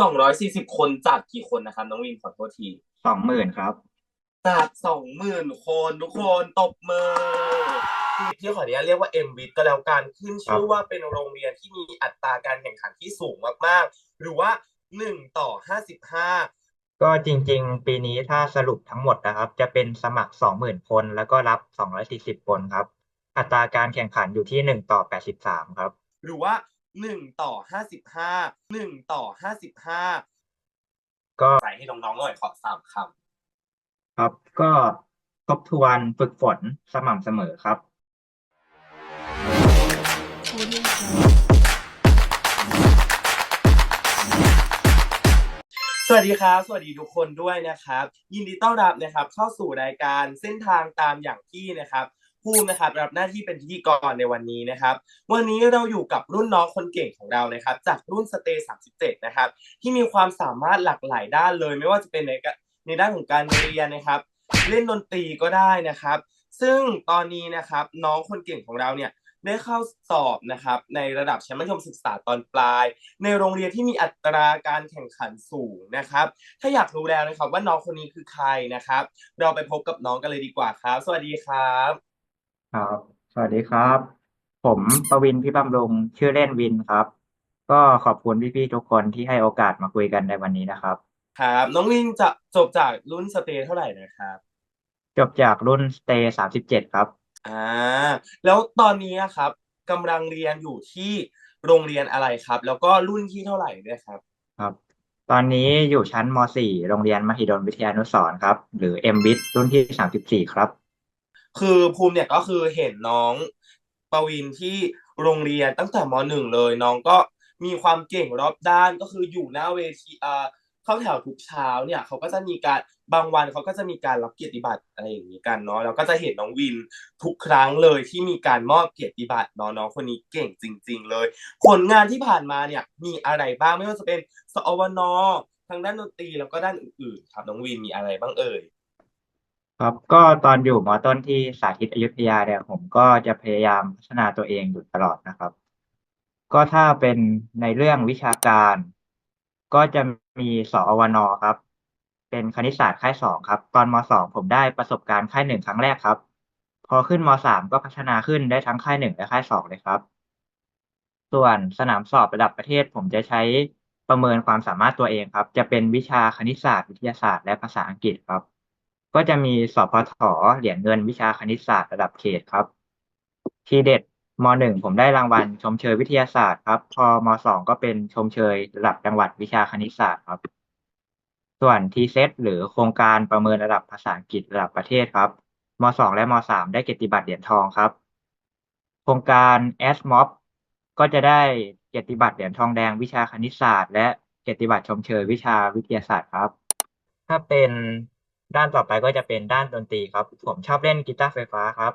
สองร้อยสี่สิบคนจากกี่คนนะครับน้องวินขอโทษที สองหมื่นครับ จากสองหมื่นคนทุกคนตบมือพี่พี่ขออนุญาตเรียกว่าเอ็มวิทก็แล้วกันขึ้นชื่อว่าเป็นโรงเรียนที่มีอัตราการแข่งขันที่สูงมากๆ หรือว่าหนึ่งต่อห้าสิบห้าก็จริง ๆ ปีนี้ถ้าสรุปทั้งหมดนะครับ จะเป็นสมัครสองหมื่นคนแล้วก็รับสองร้อยสี่สิบคนครับ อัตราการแข่งขันอยู่ที่หนึ่งต่อแปดสิบสามครับ หรือว่า หนึ่งต่อห้าสิบห้าหนึ่งต่อห้าสิบห้าก็ใส่ให้น้องๆหน่อยขอสามคครับก็ทบทวนฝึกฝนสม่ำเสมอครับำสวัสดีครับ สวัสดีทุกคนด้วยนะครับ ยินดีต้อนรับนะครับ เข้าสู่รายการเส้นทางตามอย่างที่นะครับ ภูมินะครับรับหน้าที่เป็นพิธีกรในวันนี้นะครับ วันนี้เราอยู่กับรุ่นน้องคนเก่งของเรานะครับ จากรุ่นสเตย์37นะครับ ที่มีความสามารถหลากหลายด้านเลย ไม่ว่าจะเป็นในในด้านของการเรียนนะครับ เล่นดนตรีก็ได้นะครับ ซึ่งตอนนี้นะครับน้องคนเก่งของเราเนี่ยได้เข้าสอบนะครับ ในระดับชั้นมัธยมศึกษาตอนปลาย ในโรงเรียนที่มีอัตราการแข่งขันสูงนะครับ ถ้าอยากรู้แล้วนะครับว่าน้องคนนี้คือใครนะครับ เราไปพบกับน้องกันเลยดีกว่าครับ สวัสดีครับ ครับ สวัสดีครับ ผมประวินพิบำรุงชื่อเล่นวินครับ ก็ขอบคุณพี่ๆทุกคนที่ให้โอกาสมาคุยกันในวันนี้นะครับ ครับ น้องลินจะจบจากรุ่นสเตย์เท่าไหร่นะครับ จบจากรุ่นสเตย์สามสิบเจ็ดครับ อ่า แล้วตอนนี้อะครับกำลังเรียนอยู่ที่โรงเรียนอะไรครับ แล้วก็รุ่นที่เท่าไหร่ด้วยครับ ครับ ตอนนี้อยู่ชั้นม .4 โรงเรียนมหิดลวิทยานุสรณ์ครับ หรือ m w i t รุ่นที่สามสิบสี่ครับ คือภูมิเนี่ยก็คือเห็นน้องปวินที่โรงเรียนตั้งแต่มหนึ่งเลย น้องก็มีความเก่งรอบด้านก็คืออยู่หน้าเวทีเอ่อเข้าแถวทุกเช้าเนี่ยเขาก็จะมีการบางวันเขาก็จะมีการรับเกียรติบัตรอะไรอย่างนี้กันเนาะแล้วก็จะเห็นน้องวินทุกครั้งเลยที่มีการมอบเกียรติบัตรเนาะน้องคนนี้เก่งจริง ๆ เลย ผลงานที่ผ่านมาเนี่ยมีอะไรบ้างไม่ว่าจะเป็นสอวนทางด้านดนตรีแล้วก็ด้านอื่นๆครับน้องวินมีอะไรบ้างเอ่ย ครับก็ตอนอยู่มอต้นที่สาธิตอยุธยาเนี่ยผมก็จะพยายามพัฒนาตัวเองอยู่ตลอดนะครับ ก็ถ้าเป็นในเรื่องวิชาการ ก็จะมีสอวนครับ เป็นคณิตศาสตร์ค่ายสองครับ ตอนมสองผมได้ประสบการณ์ค่ายหนึ่งครั้งแรกครับ พอขึ้นมสามก็พัฒนาขึ้นได้ทั้งค่ายหนึ่งและค่ายสองเลยครับ ส่วนสนามสอบระดับประเทศ ผมจะใช้ประเมินความสามารถตัวเองครับ จะเป็นวิชาคณิตศาสตร์วิทยาศาสตร์และภาษาอังกฤษครับ ก็จะมีสพทเหรียญเงินวิชาคณิตศาสตร์ระดับเขตครับ ทีเด็ดมหนึ่งผมได้รางวัลชมเชยวิทยาศาสตร์ครับ พอมสองก็เป็นชมเชยระดับจังหวัดวิชาคณิตศาสตร์ครับ ส่วนทีเซตหรือโครงการประเมินระดับภาษาอังกฤษระดับประเทศครับมสองและมสามได้เกียรติบัตรเหรียญทองครับ โครงการ s m o p ก็จะได้เกียรติบัตรเหรียญทองแดงวิชาคณิตศาสตร์ และเกียรติบัตรชมเชยวิชาวิทยาศาสตร์ครับ ถ้าเป็น ด้านต่อไปก็จะเป็นด้านดนตรีครับ ผมชอบเล่นกีตาร์ไฟฟ้าครับ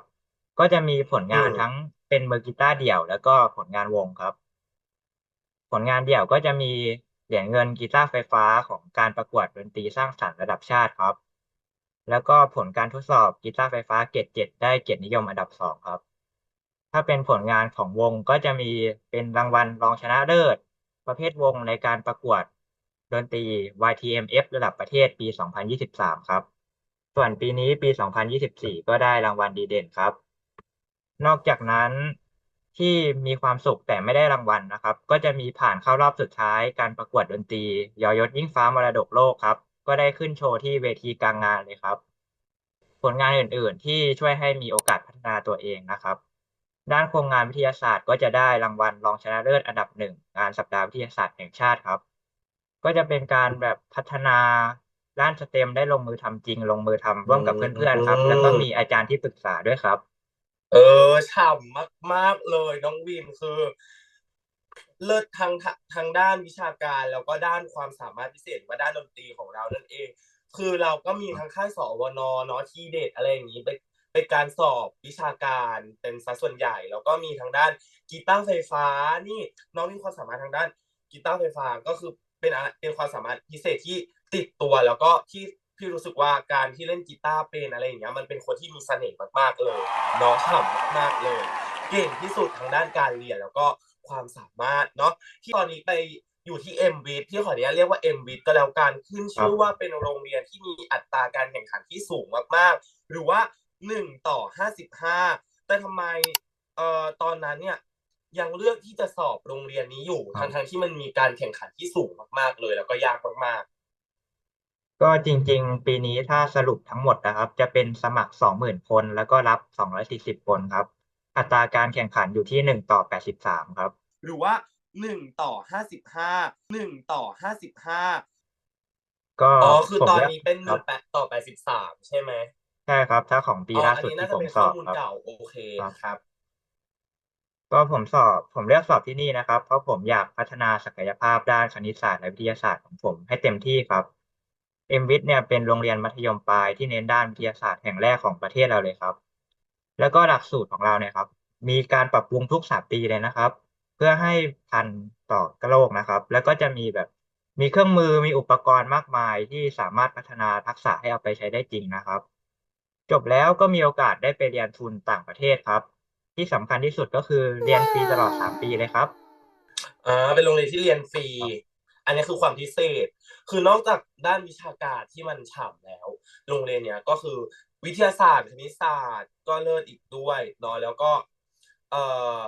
ก็จะมีผลงานอืม ทั้งเป็นมือกีตาร์เดี่ยว แล้วก็ผลงานวงครับ ผลงานเดี่ยวก็จะมีเหรียญเงินกีตาร์ไฟฟ้าของการประกวดดนตรีสร้างสรรค์ระดับชาติครับ แล้วก็ผลการทดสอบกีตาร์ไฟฟ้าเกรดเจ็ดได้เกียรตินิยมอันดับสองครับ ถ้าเป็นผลงานของวงก็จะมีเป็นรางวัลรองชนะเลิศ ประเภทวงในการประกวด ดนตรี YTMF ระดับประเทศปี 2023 ครับ ส่วนปีนี้ปี 2024 ก็ได้รางวัลดีเด่นครับ นอกจากนั้นที่มีความสุขแต่ไม่ได้รางวัลนะครับ ก็จะมีผ่านเข้ารอบสุดท้ายการประกวดดนตรียอยศยิ่งฟ้ามรดกโลกครับ ก็ได้ขึ้นโชว์ที่เวทีกลางงานเลยครับ ผลงานอื่น ๆ ที่ช่วยให้มีโอกาสพัฒนาตัวเองนะครับ ด้านโครงงานวิทยาศาสตร์ก็จะได้รางวัลรองชนะเลิศอันดับหนึ่งงานสัปดาห์วิทยาศาสตร์แห่งชาติครับ ก็จะเป็นการแบบพัฒนาด้านสเต็มได้ลงมือทำจริง ลงมือทำร่วมกับเพื่อนๆครับ แล้วก็มีอาจารย์ที่ปรึกษาด้วยครับ เออฉ่ำมาก ๆ เลยน้องวินคือ เลิศทางทะทางด้านวิชาการแล้วก็ด้านความสามารถพิเศษหรือว่าด้านดนตรีของเรานั่นเอง คือเราก็มีทั้งค่ายสวนเนาะทีเด็ดอะไรอย่างนี้เป็นเป็นการสอบวิชาการเป็นสัดส่วนใหญ่ แล้วก็มีทางด้านกีตาร์ไฟฟ้านี่น้องมีความสามารถทางด้านกีตาร์ไฟฟ้าก็คือ เป็นอะไรเป็นความสามารถพิเศษที่ติดตัวแล้วก็ที่พี่รู้สึกว่าการที่เล่นกีตาร์เป็นอะไรอย่างเงี้ยมันเป็นคนที่มีเสน่ห์มากๆเลยเนาะฉ่ำมากๆเลย เก่งที่สุดทางด้านการเรียนแล้วก็ความสามารถเนาะที่ตอนนี้ไปอยู่ที่เอ็มวิทพี่ขออนุญาตเรียกว่าเอ็มวิทก็แล้วกันขึ้นชื่อว่าเป็นโรงเรียนที่มีอัตราการแข่งขันที่สูงมากๆ หรือว่าหนึ่งต่อห้าสิบห้าแต่ทำไมเอ่อตอนนั้นเนี่ย ยังเลือกที่จะสอบโรงเรียนนี้อยู่ครับทั้งๆที่มันมีการแข่งขันที่สูงมากๆเลย แล้วก็ยากมากก็จริง ๆ ปีนี้ถ้าสรุปทั้งหมดนะครับ จะเป็นสมัครสองหมื่นคน แล้วก็รับสองร้อยสี่สิบคนครับ อัตราการแข่งขันอยู่ที่หนึ่งต่อแปดสิบสามครับ ๆ หรือว่าหนึ่งต่อห้าสิบห้าหนึ่งต่อห้าสิบห้าก็อ๋อคือผมตอนเลือกนี้เป็นหครันึ่บงแปดต่อแปดสิบสามใช่ไหมใช่ครับ ถ้าของปีอ๋อล่าอันสุดนี้น่าที่จะผมเป็นสข้ออบมูลครับ เก่าโอเคครับ ครับ ก็ผมสอบผมเลือกสอบที่นี่นะครับ เพราะผมอยากพัฒนาศักยภาพด้านคณิตศาสตร์และวิทยาศาสตร์ของผมให้เต็มที่ครับ m w i t เนี่ยเป็นโรงเรียนมัธยมปลายที่เน้นด้านวิทยาศาสตร์แห่งแรกของประเทศเราเลยครับ แล้วก็หลักสูตรของเราเนี่ยครับ มีการปรับปรุงทุกสามปีเลยนะครับ เพื่อให้ทันต่อโลกนะครับ แล้วก็จะมีแบบมีเครื่องมือมีอุปกรณ์มากมายที่สามารถพัฒนาทักษะให้เอาไปใช้ได้จริงนะครับ จบแล้วก็มีโอกาสได้ไปเรียนทุนต่างประเทศครับ ที่สำคัญที่สุดก็คือเรียนฟรีตลอดสามปีเลยครับ อ่าเป็นโรงเรียนที่เรียนฟรี อันนี้คือความพิเศษ คือนอกจากด้านวิชาการที่มันฉ่ำแล้ว โรงเรียนเนี้ยก็คือวิทยาศาสตร์คณิตศาสตร์ ก็เลิศอีกด้วยเนาะแล้วก็เอ่อ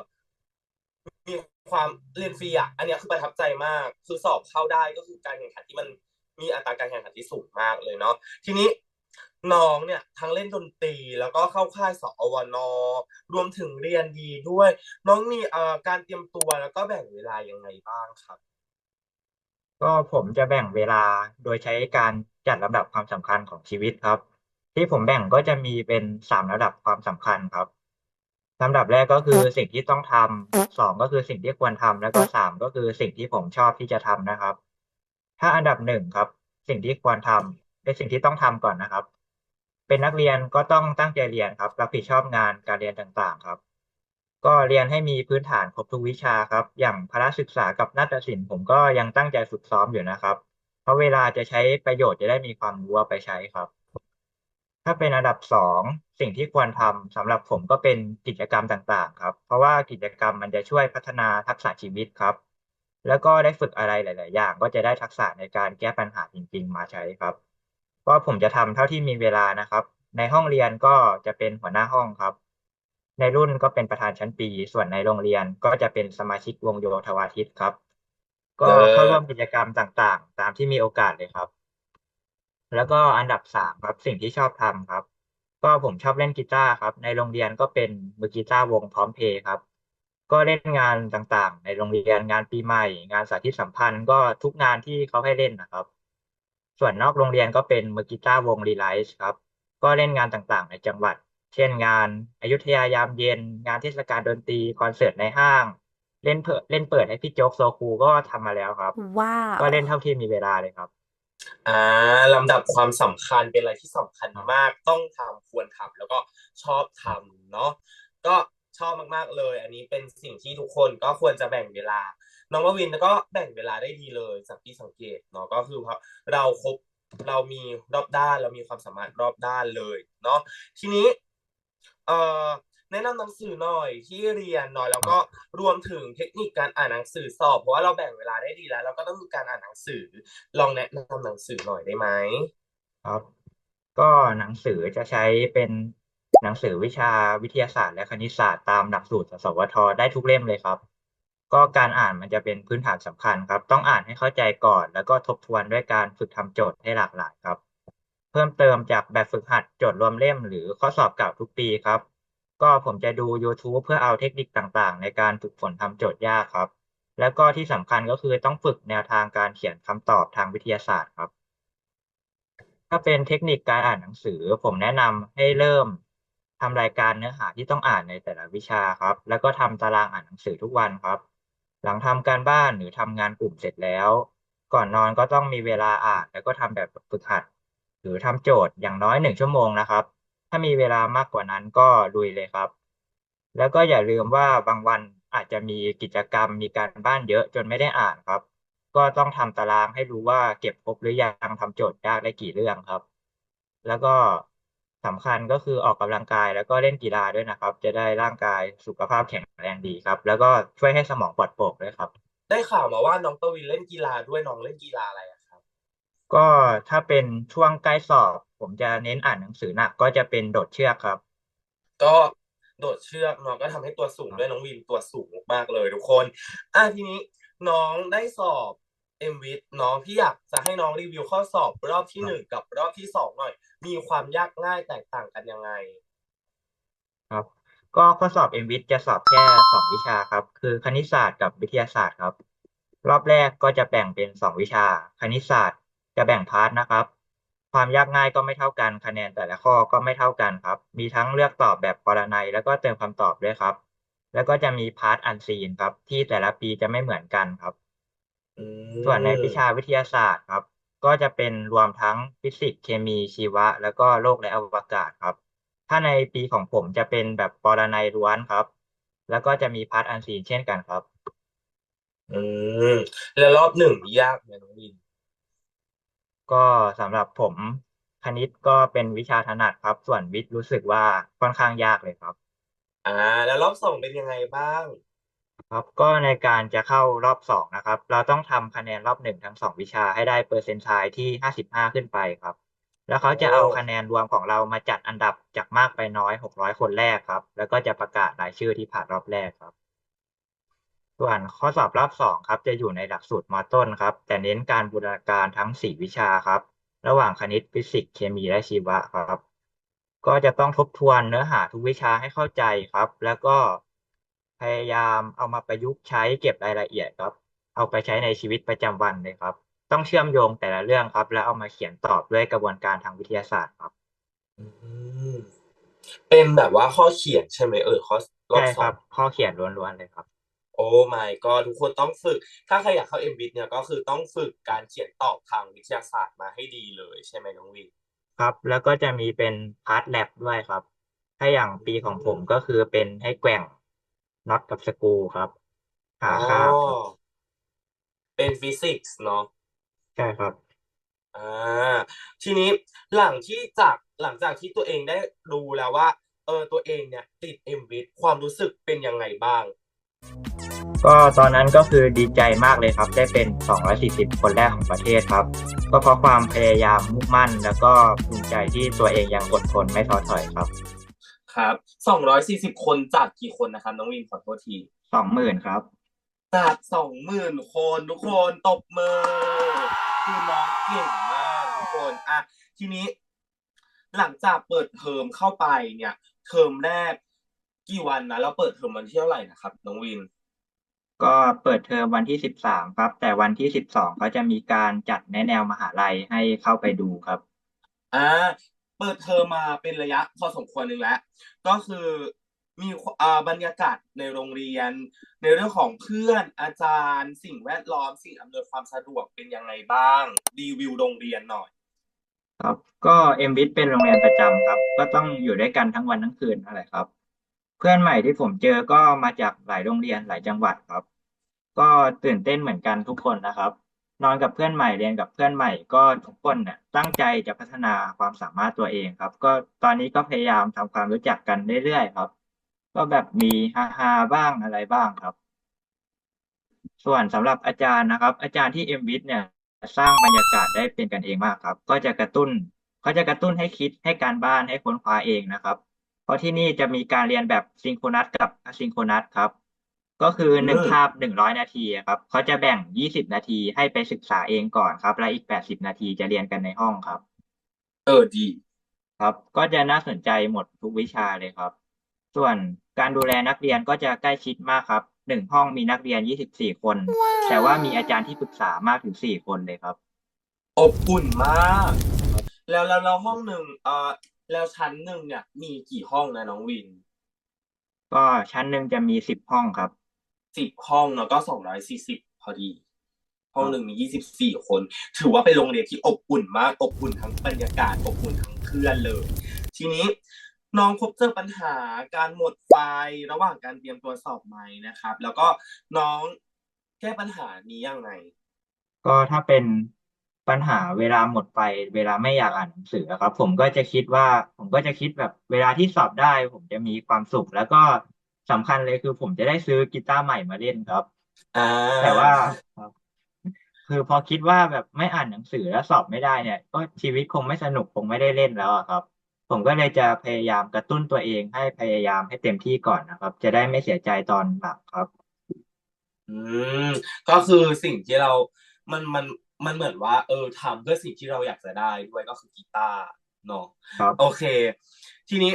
มีความเรียนฟรีอะอันเนี้ยคือประทับใจมาก คือสอบเข้าได้ก็คือการแข่งขันที่มันมีอัตราการแข่งขันที่สูงมากเลยเนาะทีนี้ น้องเนี่ยทั้งเล่นดนตรีแล้วก็เข้าค่ายสอวนรวมถึงเรียนดีด้วย น้องมีเอ่อการเตรียมตัวแล้วก็แบ่งเวลายังไงบ้างครับ ก็ผมจะแบ่งเวลาโดยใช้การจัดลำดับความสำคัญของชีวิตครับ ที่ผมแบ่งก็จะมีเป็นสามระดับความสำคัญครับลำดับแรกก็คือสิ่งที่ต้องทำสองก็คือสิ่งที่ควรทำแล้วก็สามก็คือสิ่งที่ผมชอบที่จะทำนะครับ ถ้าอันดับหนึ่งครับ สิ่งที่ควรทำเป็นสิ่งที่ต้องทำก่อนนะครับ เป็นนักเรียนก็ต้องตั้งใจเรียนครับรับผิดชอบงานการเรียนต่างๆครับ ก็เรียนให้มีพื้นฐานครบทุกวิชาครับ อย่างพละศึกษากับนาฏศิลป์ผมก็ยังตั้งใจฝึกซ้อมอยู่นะครับ เพราะเวลาจะใช้ประโยชน์จะได้มีความรู้เอาไปใช้ครับ ถ้าเป็นอันดับสองสิ่งที่ควรทำสำหรับผมก็เป็นกิจกรรมต่างๆ ครับ เพราะว่ากิจกรรมมันจะช่วยพัฒนาทักษะชีวิตครับ แล้วก็ได้ฝึกอะไรหลาย ๆ อย่าง ก็จะได้ทักษะในการแก้ปัญหาจริง ๆ มาใช้ครับ ก็ผมจะทำเท่าที่มีเวลานะครับ ในห้องเรียนก็จะเป็นหัวหน้าห้องครับ ในรุ่นก็เป็นประธานชั้นปี ส่วนในโรงเรียนก็จะเป็นสมาชิกวงโยธวาทิตครับ ก็เออเข้าร่วมกิจกรรมต่างๆ ตามที่มีโอกาสเลยครับ แล้วก็อันดับสามครับสิ่งที่ชอบทำครับ ก็ผมชอบเล่นกีตาร์ครับ ในโรงเรียนก็เป็นมือกีตาร์วงพร้อมเพย์ครับ ก็เล่นงานต่างๆ ในโรงเรียนงานปีใหม่ งานสาธิตสัมพันธ์ก็ทุกงานที่เขาให้เล่นนะครับ ส่วนนอกโรงเรียนก็เป็นมือกีตาร์วงรีไลซ์ครับ ก็เล่นงานต่างๆ ในจังหวัด เช่นงานอยุธยายามเย็น งานเทศกาลดนตรีคอนเสิร์ตในห้าง เล่นเปิดเล่นเปิดให้พี่โจ๊กโซคูก็ทำมาแล้วครับ ว้าวก็เล่นเท่าที่มีเวลาเลยครับ อ่าลำดับความสำคัญเป็นอะไรที่สำคัญมากต้องทำควรทำแล้วก็ชอบทำเนาะก็ชอบมากๆเลย อันนี้เป็นสิ่งที่ทุกคนก็ควรจะแบ่งเวลา น้องมวินก็แบ่งเวลาได้ดีเลยจากที่สังเกตเนาะก็คือเพราะเราครบเรามีรอบด้านเรามีความสามารถรอบด้านเลยเนาะทีนี้เอ่อแนะนำหนังสือหน่อยที่เรียนหน่อยแล้วก็รวมถึงเทคนิคการอ่านหนังสือสอบเพราะว่าเราแบ่งเวลาได้ดีแล้ว เราก็ต้องมีการอ่านหนังสือ ลองแนะนำหนังสือหน่อยได้ไหมครับ ก็หนังสือจะใช้เป็นหนังสือวิชาวิทยาศาสตร์และคณิตศาสตร์ตามหลักสูตรสสวทได้ทุกเล่มเลยครับ ก็การอ่านมันจะเป็นพื้นฐานสำคัญครับ ต้องอ่านให้เข้าใจก่อน แล้วก็ทบทวนด้วยการฝึกทำโจทย์ให้หลากหลายครับ เพิ่มเติมจากแบบฝึกหัดโจทย์รวมเล่ม หรือข้อสอบเก่าทุกปีครับ ก็ผมจะดู YouTube เพื่อเอาเทคนิคต่างๆ ในการฝึกฝนทำโจทย์ยากครับ แล้วก็ที่สำคัญก็คือต้องฝึกแนวทางการเขียนคำตอบทางวิทยาศาสตร์ครับ ถ้าเป็นเทคนิคการอ่านหนังสือ ผมแนะนำให้เริ่มทำรายการเนื้อหาที่ต้องอ่านในแต่ละวิชาครับ แล้วก็ทำตารางอ่านหนังสือทุกวันครับ หลังทำการบ้านหรือทำงานกลุ่มเสร็จแล้ว ก่อนนอนก็ต้องมีเวลาอ่านแล้วก็ทำแบบฝึกหัด หรือทำโจทย์อย่างน้อยหนึ่งชั่วโมงนะครับ ถ้ามีเวลามากกว่านั้นก็ลุยเลยครับ แล้วก็อย่าลืมว่าบางวันอาจจะมีกิจกรรมมีการบ้านเยอะจนไม่ได้อ่านครับ ก็ต้องทำตารางให้รู้ว่าเก็บครบหรือยังทำโจทย์ยากได้กี่เรื่องครับ แล้วก็สำคัญก็คือออกกำลังกายแล้วก็เล่นกีฬาด้วยนะครับ จะได้ร่างกายสุขภาพแข็ง แรงดีครับ แล้วก็ช่วยให้สมองปลอดโปร่งด้วยครับ ได้ข่าวมาว่าน้องกวินเล่นกีฬาด้วยน้องเล่นกีฬาอะไรอะครับ ก็ถ้าเป็นช่วงใกล้สอบ ผมจะเน้นอ่านหนังสือหนักก็จะเป็นโดดเชือกครับ ก็โดดเชือกน้องก็ทำให้ตัวสูงด้วยน้องวินตัวสูงมากๆเลยทุกคนอะทีนี้น้องได้สอบเอ็มวิทน้องที่อยากจะให้น้องรีวิวข้อสอบรอบที่หนึ่งกับรอบที่สองหน่อย มีความยากง่ายแตกต่างกันยังไง ครับ ก็ข้อสอบ MWIT จะสอบแค่สองวิชาครับ คือคณิตศาสตร์กับวิทยาศาสตร์ครับ รอบแรกก็จะแบ่งเป็นสองวิชา คณิตศาสตร์จะแบ่งพาร์ทนะครับ ความยากง่ายก็ไม่เท่ากันคะแนนแต่ละข้อก็ไม่เท่ากันครับ มีทั้งเลือกตอบแบบปรนัยแล้วก็เติมคำตอบด้วยครับ แล้วก็จะมีพาร์ทอันซีนครับ ที่แต่ละปีจะไม่เหมือนกันครับอืส่วนในมวิชาวิทยาศาสตร์ครับ ก็จะเป็นรวมทั้งฟิสิกส์เคมีชีวะ แล้วก็โลกและอวกาศครับ ถ้าในปีของผมจะเป็นแบบปรนัยล้วนครับ แล้วก็จะมีพาร์ทอันซีนเช่นกันครับ อืม แล้วรอบหนึ่งยากไหมน้องวิน ก็สำหรับผมคณิตก็เป็นวิชาถนัดครับ ส่วนวิทย์รู้สึกว่าค่อนข้างยากเลยครับ อ่า แล้วรอบสองเป็นยังไงบ้าง ครับก็ในการจะเข้ารอบสองนะครับ เราต้องทำคะแนนรอบหนึ่งทั้งสองวิชาให้ได้เปอร์เซ็นต์ไทที่ห้าสิบห้าขึ้นไปครับ แล้วเขาจะโอ้เอาคะแนนรวมของเรามาจัดอันดับจากมากไปน้อยหกร้อยคนแรกครับ แล้วก็จะประกาศรายชื่อที่ผ่านรอบแรกครับ ส่วนข้อสอบรอบสองครับ จะอยู่ในหลักสูตรมต้นครับ แต่เน้นการบูรณาการทั้งสี่วิชาครับ ระหว่างคณิตฟิสิกส์เคมีและชีวะครับ ก็จะต้องทบทวนเนื้อหาทุกวิชาให้เข้าใจครับ แล้วก็พยายามเอามาประยุกต์ใช้เก็บรายละเอียดครับ เอาไปใช้ในชีวิตประจำวันเลยครับ ต้องเชื่อมโยงแต่ละเรื่องครับ แล้วเอามาเขียนตอบด้วยกระบวนการทางวิทยาศาสตร์ครับอืมเป็นแบบว่าข้อเขียนใช่ไหมเออข้อรอบใช่สคอรังบข้อเขียนล้วนๆเลยครับ โอ้ my god ทุกคนต้องฝึก ถ้าใครอยากเข้า MBIT เนี่ยก็คือต้องฝึกการเขียนตอบทางวิทยาศาสตร์มาให้ดีเลยใช่ไหมน้องวินครับ แล้วก็จะมีเป็นพาร์ทแลบด้วยครับ ถ้าอย่างปีของผมก็คือเป็นให้แกว่งน็อตกับสกรูครับ หาอ๋อคาบครับเป็นฟิสิกส์เนาะใช่ครับ อ่าทีนี้หลังที่จากหลังจากที่ตัวเองได้รู้แล้วว่า เออตัวเองเนี่ย ติด MBIT ความรู้สึกเป็นยังไงบ้าง ก็ตอนนั้นก็คือดีใจมากเลยครับ ได้เป็น 240 คนแรกของประเทศครับ ก็เพราะความพยายามมุ่งมั่น แล้วก็ภูมิใจที่ตัวเองยังอดทนไม่ท้อถอยครับ ครับสองร้อยสี่สิบคนจากกี่คนนะครับน้องวินขอโทษที สองหมื่นครับ จากสองหมื่นคนทุกคนตบมือ คือน้องเก่งมากทุกคนอะทีนี้ หลังจากเปิดเทอมเข้าไปเนี่ย เทอมแรกกี่วันนะแล้วเปิดเทอมวันที่เท่าไหร่นะครับน้องวิน ก็เปิดเทอมวันที่13ครับ แต่วันที่12เขาจะมีการจัดแนะแนวมหาลัยให้เข้าไปดูครับ อ่าเปิดเทอมมาเป็นระยะพอสมควรหนึ่งแล้ว ก็คือ มีอ่าบรรยากาศในโรงเรียน ในเรื่องของเพื่อนอาจารย์ สิ่งแวดล้อม สิ่งอำนวยความสะดวกเป็นยังไงบ้างรีวิวโรงเรียนหน่อย ครับ ก็เอ็มวิทเป็นโรงเรียนประจำครับ ก็ต้องอยู่ด้วยกันทั้งวันทั้งคืนอะไรครับ เพื่อนใหม่ที่ผมเจอก็มาจากหลายโรงเรียนหลายจังหวัดครับ ก็ตื่นเต้นเหมือนกันทุกคนนะครับ นอนกับเพื่อนใหม่เรียนกับเพื่อนใหม่ก็ทุกคนเนี่ยตั้งใจจะพัฒนาความสามารถตัวเองครับ ก็ตอนนี้ก็พยายามทำความรู้จักกันเรื่อยๆครับ ก็แบบมีฮาๆบ้างอะไรบ้างครับ ส่วนสำหรับอาจารย์นะครับ อาจารย์ที่เอ็มวิทเนี่ยสร้างบรรยากาศได้เป็นกันเองมากครับ ก็จะกระตุ้นเขาจะกระตุ้นให้คิดให้การบ้านให้ค้นคว้าเองนะครับ เพราะที่นี่จะมีการเรียนแบบซิงโครนัสกับอะซิงโครนัสครับ ก็คือหนึ่งอืมคาบหนึ่งร้อยนาทีอะครับเขาจะแบ่งยี่สิบนาทีให้ไปศึกษาเองก่อนครับ และอีกแปดสิบนาทีจะเรียนกันในห้องครับ เออดี ครับ ก็จะน่าสนใจหมดทุกวิชาเลยครับ ส่วนการดูแลนักเรียนก็จะใกล้ชิดมากครับหนึ่งห้องมีนักเรียนยี่สิบสี่คน แต่ว่ามีอาจารย์ที่ปรึกษามากถึงสี่คนเลยครับ อบอุ่นมาก แล้วแล้วแล้วห้องหนึ่งเอ่อแล้วชั้นหนึ่งเนี่ยมีกี่ห้องนะน้องวินก็ชั้นหนึ่งจะมีสิบห้องครับ สิบห้องเนาะก็สองร้อยสี่สิบพอดี ห้องหนึ่งมียี่สิบสี่คน ถือว่าเป็นโรงเรียนที่อบอุ่นมาก อบอุ่นทั้งบรรยากาศ อบอุ่นทั้งเพื่อนเลย ทีนี้ น้องพบเจอปัญหาการหมดไฟระหว่างการเตรียมตัวสอบไหมนะครับ แล้วก็น้องแก้ปัญหานี้ยังไง ก็ถ้าเป็นปัญหาเวลาหมดไป เวลาไม่อยากอ่านหนังสือครับ ผมก็จะคิดว่า ผมก็จะคิดแบบเวลาที่สอบได้ ผมจะมีความสุข แล้วก็สำคัญเลยคือ ผมจะได้ซื้อกีตาร์ใหม่มาเล่นครับอ่าแต่ว่าครับคือพอคิดว่าแบบไม่อ่านหนังสือแล้วสอบไม่ได้เนี่ย ก็ชีวิตคงไม่สนุกคงไม่ได้เล่นแล้วอะครับ ผมก็เลยจะพยายามกระตุ้นตัวเองให้พยายามให้เต็มที่ก่อนนะครับ จะได้ไม่เสียใจตอนหลังครับ อืมก็คือสิ่งที่เรา มันมันมันเหมือนว่า เออทำเพื่อสิ่งที่เราอยากจะได้ด้วยก็คือกีตาร์เนาะครับโอเค ทีนี้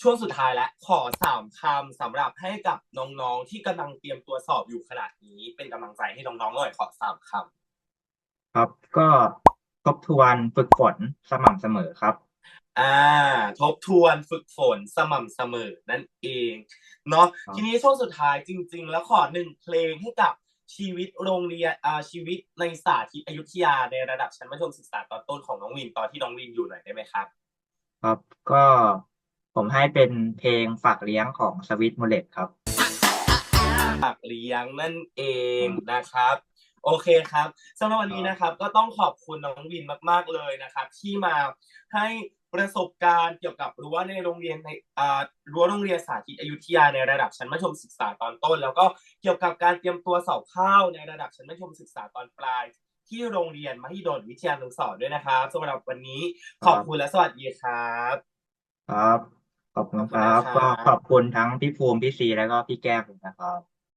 ช่วงสุดท้ายแล้วขอสามคำสำหรับให้กับน้องๆที่กำลังเตรียมตัวสอบอยู่ขนาดนี้ เป็นกำลังใจให้น้องๆหน่อยขอสามคำครับก็ทบทวนฝึกฝนสม่ำเสมอครับ อ่า ทบทวนฝึกฝนสม่ำเสมอนั่นเองเนาะครับทีนี้ช่วงสุดท้ายจริง ๆ แล้วขอหนึ่งเพลงให้กับชีวิตโรงเรียนอ่าชีวิตในสาธิตอยุธยาในระดับชั้นมัธยมศึกษาตอนต้นของน้องวินตอนที่น้องวินอยู่หน่อยได้ไหมครับ ครับก็ผมให้เป็นเพลงฝากเลี้ยงของสวิตมูเลตครับ ฝากเลี้ยงนั่นเองนะครับ โอเคครับสำหรับวันนี้นะครับ ก็ต้องขอบคุณน้องวินมาก ๆเลยนะครับ ที่มาให้ ประสบการณ์เกี่ยวกับรั้วในโรงเรียนในอ่ารั้วโรงเรียนสาธิตอยุธยาในระดับชั้นมัธยมศึกษาตอนต้น แล้วก็เกี่ยวกับการเตรียมตัวสอบเข้าในระดับชั้นมัธยมศึกษาตอนปลาย ที่โรงเรียนมหิดลวิทยานุสรณ์ด้วยนะครับสำหรับวันนี้ขอบคุณและสวัสดีครับ ครับขอบคุณครับขอบคุณนะครับก็ขอบคุณทั้งพี่ภูมิพี่ซีแล้วก็พี่แก้มนะครับ